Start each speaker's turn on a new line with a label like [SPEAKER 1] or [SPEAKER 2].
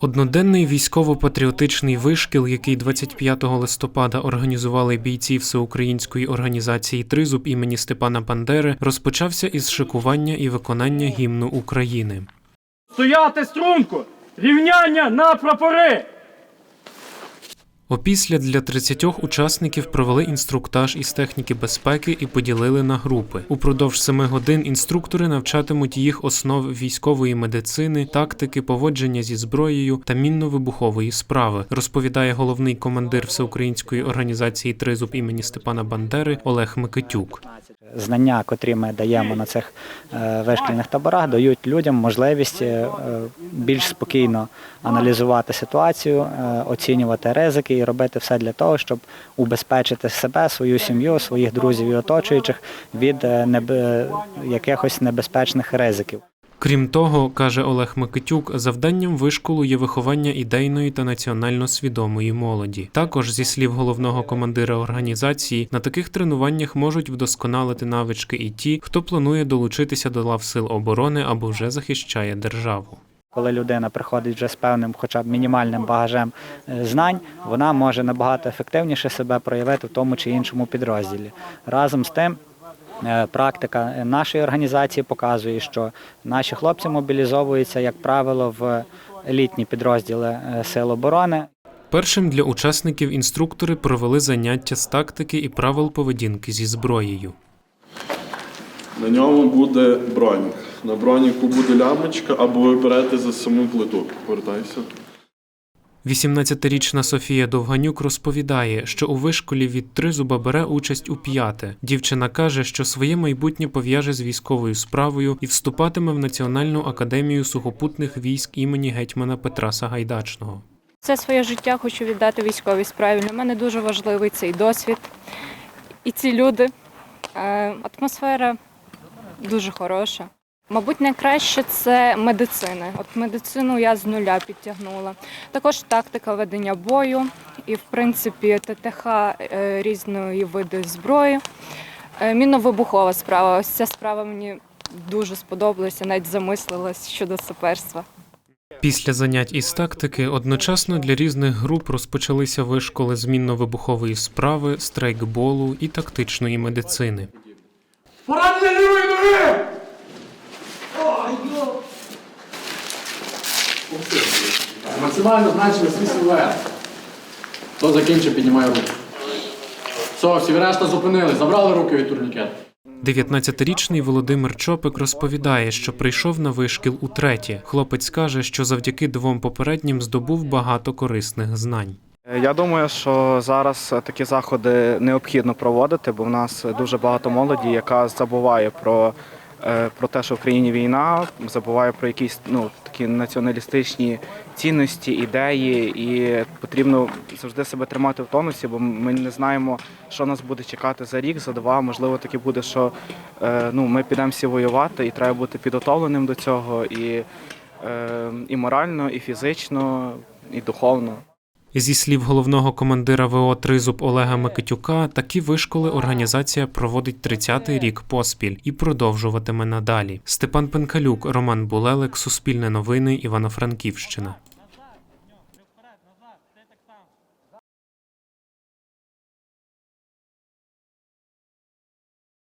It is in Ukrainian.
[SPEAKER 1] Одноденний військово-патріотичний вишкіл, який 25 листопада організували бійці всеукраїнської організації Тризуб імені Степана Бандери, розпочався із шикування і виконання гімну України.
[SPEAKER 2] Стояти струнку, Рівняння на прапори!
[SPEAKER 1] Опісля для 30 учасників провели інструктаж із техніки безпеки і поділили на групи. Упродовж семи годин інструктори навчатимуть їх основ військової медицини, тактики, поводження зі зброєю та мінно-вибухової справи, розповідає головний командир всеукраїнської організації Тризуб імені Степана Бандери Олег Микитюк.
[SPEAKER 3] Знання, котрі ми даємо на цих е, вишкільних таборах, дають людям можливість е, е, більш спокійно аналізувати ситуацію, оцінювати ризики і робити все для того, щоб убезпечити себе, свою сім'ю, своїх друзів і оточуючих від е, небе- якихось небезпечних ризиків.
[SPEAKER 1] Крім того, каже Олег Микитюк, завданням вишколу є виховання ідейної та національно свідомої молоді. Також, зі слів головного командира організації, на таких тренуваннях можуть вдосконалити навички і ті, хто планує долучитися до лав сил оборони або вже захищає державу.
[SPEAKER 3] Коли людина приходить вже з певним, хоча б мінімальним багажем е, знань, вона може набагато ефективніше себе проявити в тому чи іншому підрозділі. Разом з тим, е, практика нашої організації показує, що наші хлопці мобілізовуються, як правило, в елітні підрозділи е, Сил оборони.
[SPEAKER 1] Першим для учасників інструктори провели заняття з тактики і правил поведінки зі зброєю.
[SPEAKER 4] На ньому буде бронік. На броніку буде лямочка, або ви берете за саму плиту. Повертайся.
[SPEAKER 1] 18-річна Софія Довганюк розповідає, що у вишколі від тризуба бере участь у п'яте. Дівчина каже, що своє майбутнє пов'яже з військовою справою і вступатиме в Національну академію сухопутних військ імені гетьмана Петра Сагайдачного.
[SPEAKER 5] Це своє життя хочу віддати військовій справі. Для мене дуже важливий цей досвід. І ці люди. Е, Атмосфера дуже хороша. Мабуть, найкраще це медицина. От медицину я з нуля підтягнула. Також тактика ведення бою і, в принципі, ТТХ е, різної види зброї. Е, Мінно-вибухова справа. Ось ця справа мені дуже сподобалася, навіть замислилась щодо саперства.
[SPEAKER 1] Після занять із тактики одночасно для різних груп розпочалися вишколи змінно-вибухової справи, страйкболу і тактичної медицини.
[SPEAKER 2] Поранення лівої ноги!
[SPEAKER 6] Максимально зменшили свій силует. Хто закінчив, піднімає руку. Все, всі решта зупинили, забрали руки від турнікету.
[SPEAKER 1] 19-річний Володимир Чопик розповідає, що прийшов на вишкіл утретє. Хлопець каже, що завдяки двом попереднім здобув багато корисних знань.
[SPEAKER 7] Я думаю, що зараз такі заходи необхідно проводити, бо в нас дуже багато молоді, яка забуває про, про те, що в країні війна, забуває про якісь ну, такі націоналістичні цінності, ідеї, і потрібно завжди себе тримати в тонусі, бо ми не знаємо, що нас буде чекати за рік, за два. Можливо, таке буде, що е, ну, ми підемо всі воювати, і треба бути підготовленим до цього і, е, і морально, і фізично, і духовно.
[SPEAKER 1] Зі слів головного командира ВО «Тризуб» Олега Микитюка, такі вишколи організація проводить 30-й рік поспіль і продовжуватиме надалі. Степан Пенкалюк, Роман Булелик, Суспільне новини, Івано-Франківщина.